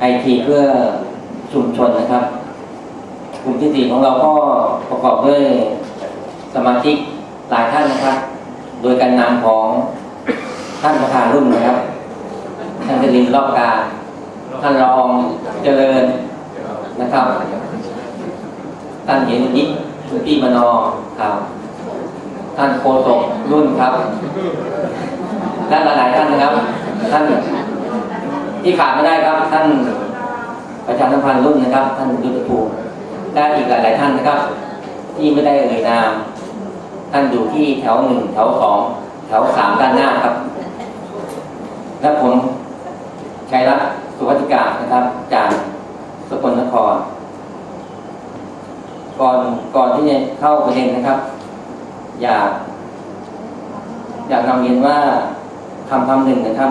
ไอทีเพื่อชุมชนนะครับ กลุ่มที่สี่ของเราก็ประกอบด้วยสมาชิกหลายท่านนะครับ โดยการนำของท่านประธานรุ่นนะครับ ท่านจรินรอบการ ท่านรองเจริญนะครับ ท่านเห็นยิปสุตี้มนอครับ ท่านโคศกรุ่นครับและหลายๆท่านนะครับ ท่าน ที่ขาดไม่ได้ครับท่านประชาสัมพันธ์รุ่นนะครับ ท่านยุทธภูมิและอีกหลาย ๆ ท่านนะครับ ที่ไม่ได้เอ่ยนาม ท่านอยู่ที่แถวหนึ่งแถวสองแถวสามด้านหน้าครับ และผมชัยรัตน์สุวัติกานะครับ จากสกลนคร ก่อนก่อนที่จะเข้าประเด็นนะครับ อยาก อยากนำเรียนว่าคำคำหนึ่งนะครับ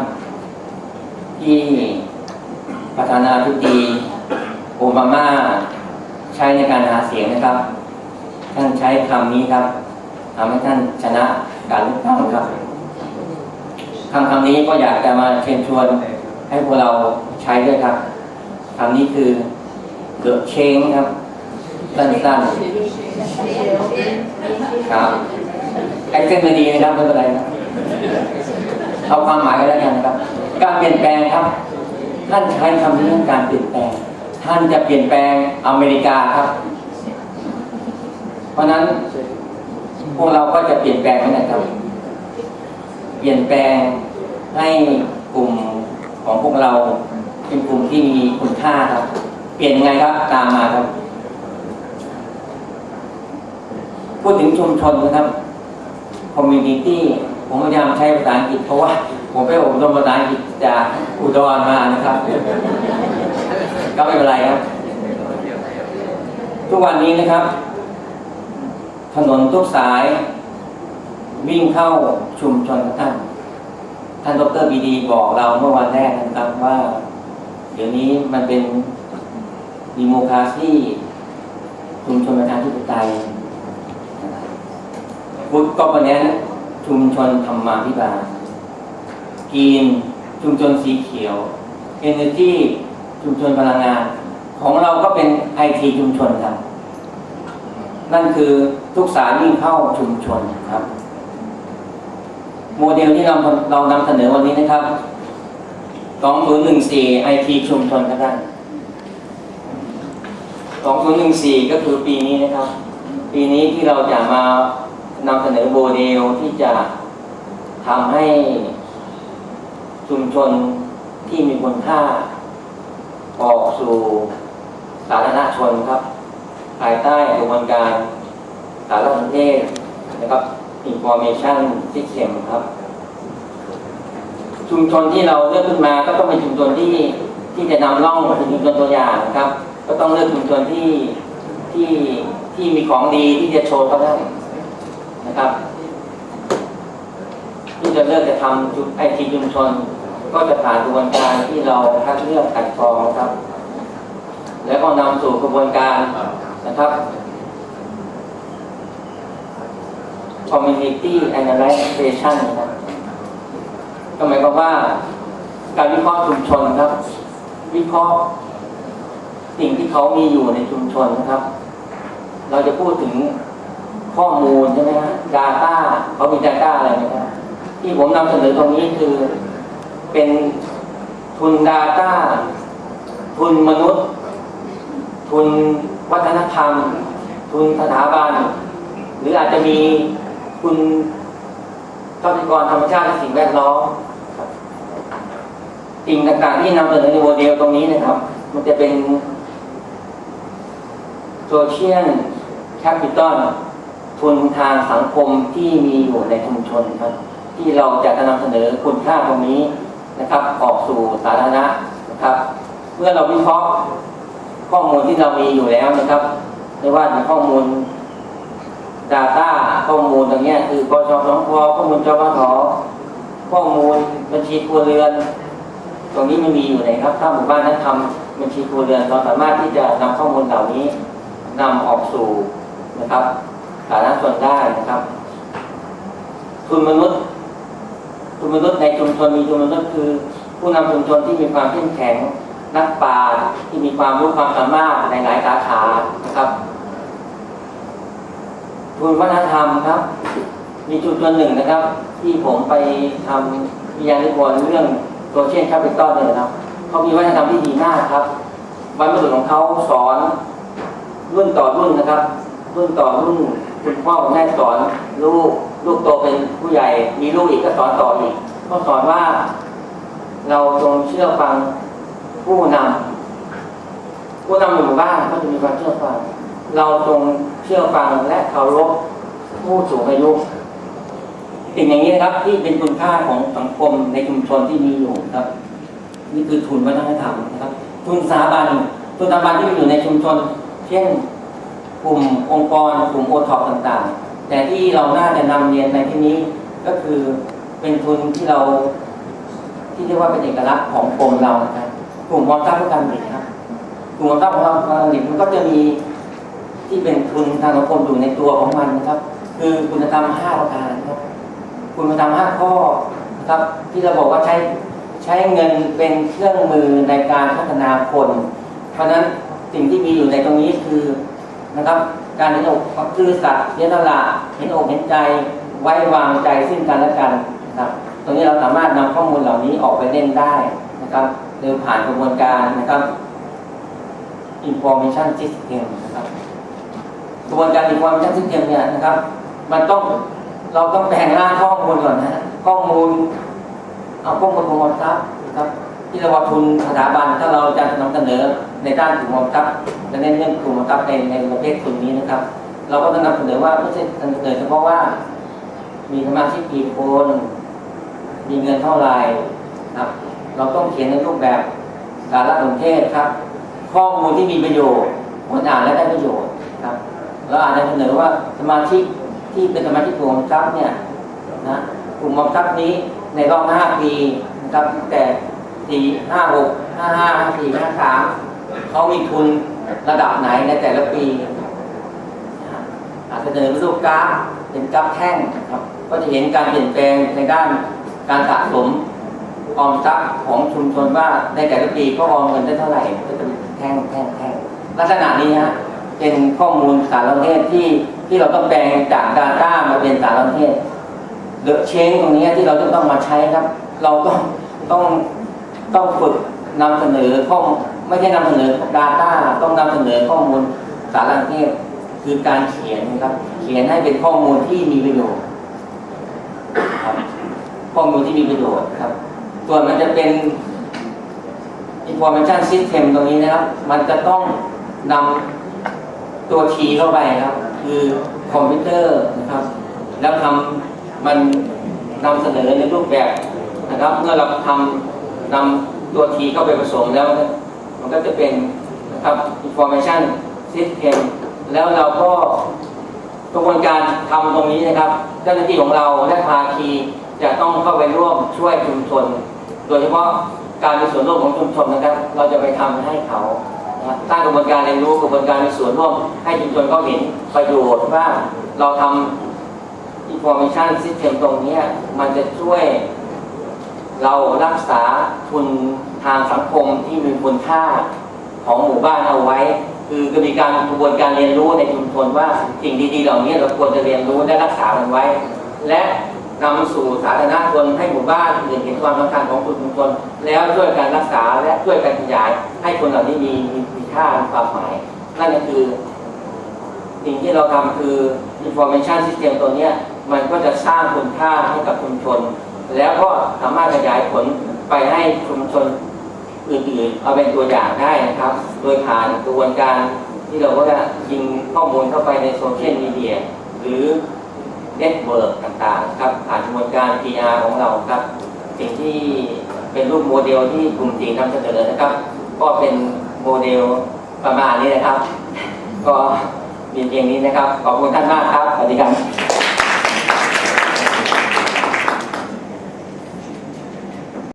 ที่ประธานาธิบดีโอบามาใช้ในการหาเสียงนะครับ ท่านใช้คำนี้ครับทำให้ท่านชนะการเลือกตั้งครับคำคำนี้ก็อยากจะมาเชิญชวนให้พวกเราใช้ด้วยครับคำนี้คือ the change ครับสั้นๆครับไอ้เส้นไม่ดีนะครับไม่เป็นไรนะ เอาความหมายกันแล้วกันนะครับ การเปลี่ยนแปลงครับ ท่านใช้คำนี้เรื่องการเปลี่ยนแปลง ท่านจะเปลี่ยนแปลงอเมริกาครับ เพราะฉะนั้นพวกเราก็จะเปลี่ยนแปลงเหมือนกันครับ เปลี่ยนแปลงให้กลุ่มของพวกเราเป็นกลุ่มที่มีคุณค่าครับ เปลี่ยนยังไงครับ ตามมาครับ พูดถึงชุมชนนะครับ community ผมพยายามใช้ภาษาอังกฤษเพราะว่าผมไปอบรมภาษาอังกฤษจากอุดรมานะครับ ก็ไม่เป็นไรครับ ทุกวันนี้นะครับ ถนนทุกสาย วิ่งเข้าชุมชนท่าน ท่านดรบีดีบอกเราเมื่อวันแรกนะครับว่า เดี๋ยวนี้มันเป็นดิโมคราซีชุมชนประชาธิปไตยฟุตก็ประเด็น ชุมชนธรรมาภิบาลกีนชุมชนสีเขียว Energy ชุมชนพลังงาน ของเราก็เป็นไอทีชุมชนครับ นั่นคือทุกสายวิ่งเข้าชุมชนครับ โมเดลที่เราเรานำเสนอวันนี้นะครับ2014 IT ชุมชนครับท่าน2014 ก็คือปีนี้นะครับ ปีนี้ที่เราจะมา นำเสนอโมเดลที่จะทำให้ชุมชนที่มีคุณค่า ออกสู่สาธารณชนครับ ภายใต้กระบวนการสารสนเทศนะครับ information system ครับ ชุมชนที่เราเลือกขึ้นมาก็ต้องเป็นชุมชนที่ที่จะนำร่องเป็นชุมชนตัวอย่างครับ ก็ต้องเลือกชุมชนที่ที่ที่มีของดีที่จะโชว์เขาได้ นะครับ ที่จะเลือกจะทำจุดไอทีชุมชน ก็จะผ่านกระบวนการที่เราคัดเลือกกันกรองครับ แล้วก็นำสู่กระบวนการนะครับ community analyzation นะครับก็หมายความว่าการวิเคราะห์ชุมชนครับ วิเคราะห์สิ่งที่เขามีอยู่ในชุมชนนะครับ เราจะพูดถึง ข้อมูลใช่ไหมฮะ Data เขามี Data อะไรไหมครับที่ผมนำเสนอตรงนี้คือเป็นทุน Data ทุนมนุษย์ ทุนวัฒนธรรม ทุนสถาบัน หรืออาจจะมีคุณทรัพยากรธรรมชาติและสิ่งแวดล้อมสิ่งต่างๆที่นำเสนอในโมเดลตรงนี้นะครับ มันจะเป็นโซเชียลแคปิตอล ทุนทางสังคมที่มีอยู่ในชุมชนครับ ที่เราจะนำเสนอคุณค่าตรงนี้นะครับ ออกสู่สาธารณะนะครับ เมื่อเราวิเคราะห์ข้อมูลที่เรามีอยู่แล้วนะครับไม่ว่าเป็นข้อมูล Data ข้อมูลตรงนี้คือกชสองพข้อมูลจปทข้อมูลบัญชีครัวเรือน ตรงนี้ไม่มีอยู่ไหนครับ ถ้าหมู่บ้านนั้นทำบัญชีครัวเรือนเราสามารถที่จะนำข้อมูลเหล่านี้นำออกสู่นะครับ สาธารณชนได้นะครับทุนมนุษย์ทุนมนุษย์ในชุมชนมีทุนมนุษย์คือ ผู้นำชุมชนที่มีความเข้มแข็งนักปราชญ์ที่มีความรู้ความสามารถในหลายสาขานะครับทุนวัฒนธรรมครับ มีจุดตัวหนึ่งนะครับ ที่ผมไปทำวิทยานิพนธ์เรื่องโซเชียลแคปิตอลเนี่ยนะครับเขามีวัฒนธรรมที่ดีมากครับบรรพบุรุของเขาสอนรุ่นต่อรุ่นนะครับ รุ่นต่อรุ่น คุณพ่อคุณแม่สอนลูกลูกโตเป็นผู้ใหญ่ มีลูกอีกก็สอนต่ออีกก็สอนว่า เราจงเชื่อฟังผู้นำผู้นำหมู่บ้านก็จะมีความเชื่อฟัง เราจงเชื่อฟังและเคารพผู้สูงอายุสิ่งอย่างนี้นะครับที่เป็นคุณค่าของสังคมในชุมชนที่มีอยู่ครับ นี่คือทุนวัฒนธรรมนะครับ ทุนสถาบันทุนสถาบันที่มีอยู่ในชุมชน เช่น กลุ่มองค์กรกลุ่มโอท็อปต่างๆ แต่ที่เราน่าจะนำเรียนในที่นี้ก็คือเป็นทุนที่เราที่เรียกว่าเป็นเอกลักษณ์ของกลุ่มเรานะครับกลุ่มออมทรัพย์เพื่อการผลิตครับกลุ่มออมทรัพย์ของเราการผลิตมันก็จะมีที่เป็นทุนทางสังคมอยู่ในตัวของมันนะครับ คือคุณธรรมห้าประการครับคุณธรรมห้าข้อนะครับที่เราบอกว่าใช้ใช้เงินเป็นเครื่องมือในการพัฒนาคน เพราะฉะนั้นสิ่งที่มีอยู่ในตรงนี้คือ นะครับ การเห็นอกซื่อสัตย์เสียสละเห็นอกเห็นใจ ไว้วางใจซึ่งกันและกันนะครับตรงนี้เราสามารถนำข้อมูลเหล่านี้ออกไปเล่นได้นะครับโดยผ่านกระบวนการนะครับ information system นะครับกระบวนการ information system เนี่ยนะครับ มันต้องเราต้องแปลงร่างข้อมูลก่อนนะข้อมูลเอาข้อมูลกลุ่มออมทรัพย์นะครับที่เราว่าทุนสถาบันถ้าเราจะนำเสนอในด้านกลุ่มออมทรัพย์ จะเน้นเรื่องกลุ่มออมทรัพย์ในในประเภททุนนี้นะครับ เราก็ต้องนำเสนอว่าไม่ใช่นำเสนอเฉพาะว่า มีสมาชิกกี่คนมีเงินเท่าไหร่ครับเราต้องเขียนในรูปแบบสารสนเทศครับ ข้อมูลที่มีประโยชน์คนอ่านและได้ประโยชน์ครับเราอาจจะเสนอว่าสมาชิกที่เป็นสมาชิกกลุ่มทรัพย์เนี่ยนะกลุ่มทรัพย์นี้ในรอบห้าปีนะครับแต่สี่ห้าหกห้าห้าห้าสี่ห้าสามเขามีทุน ระดับไหนในแต่ละปีอาจจะเสนอรูปกราฟเป็นกราฟแท่งครับ ก็จะเห็นการเปลี่ยนแปลงในด้านการสะสมออมทรัพย์ของชุมชนว่าในแต่ละปีก็ออมเงินได้เท่าไหร่ก็จะเป็นแท่งแท่งแท่งลักษณะนี้ฮะเป็นข้อมูลสารสนเทศที่ที่เราต้องแปลงจาก Data มาเป็นสารสนเทศเดอะเชงตรงนี้ที่เราจะต้องมาใช้ครับ เราต้องต้องต้องฝึกนำเสนอข้อมูล ไม่ใช่นำเสนอ Data ต้องนำเสนอข้อมูลสารสนเทศคือการเขียนนะครับ เขียนให้เป็นข้อมูลที่มีประโยชน์ครับข้อมูลที่มีประโยชน์ครับ ส่วนมันจะเป็น information system ตรงนี้นะครับ มันจะต้องนำตัวคีย์เข้าไปครับ คือคอมพิวเตอร์นะครับ แล้วทำมันนำเสนอในรูปแบบนะครับ เมื่อเราทำนำตัวคีย์เข้าไปผสมแล้ว มันก็จะเป็นนะครับ information system แล้วเราก็กระบวนการทำตรงนี้นะครับเจ้าหน้าที่ของเราและภาคีจะต้องเข้าไปร่วมช่วยชุมชน โดยเฉพาะการมีส่วนร่วมของชุมชนนะครับ เราจะไปทำให้เขาสร้างกระบวนการเรียนรู้กระบวนการมีส่วนร่วม ให้ชุมชนเขาเห็นประโยชน์ว่าเราทำ information system ตรงนี้มันจะช่วยเรารักษาทุน ทางสังคมที่มีคุณค่าของหมู่บ้านเอาไว้ คือจะมีการกระบวนการเรียนรู้ในชุมชนว่าสิ่งดีๆเหล่านี้เราควรจะเรียนรู้และรักษามันไว้ และนำสู่สาธารณชนให้หมู่บ้านอื่นเห็นความสำคัญของชุมชนแล้วช่วยกันรักษาและช่วยกันขยาย ให้คนเหล่านี้มีมีค่ามีความหมาย นั่นก็คือ สิ่งที่เราทำคือ information system ตัวเนี้ยมันก็จะสร้างคุณค่าให้กับชุมชน แล้วก็สามารถขยายผลไปให้ชุมชน อื่นๆเอาเป็นตัวอย่างได้นะครับ โดยผ่านกระบวนการที่เราก็จะยิงข้อมูลเข้าไปในโซเชียลมีเดียหรือเน็ตเวิร์กต่างๆครับผ่านกระบวนการ PR ของเราครับ สิ่งที่เป็นรูปโมเดลที่กลุ่มจีนนำเสนอนะครับ ก็เป็นโมเดลประมาณนี้นะครับ ก็มีเพียงนี้นะครับ ขอบคุณท่านมากครับสวัสดีครับ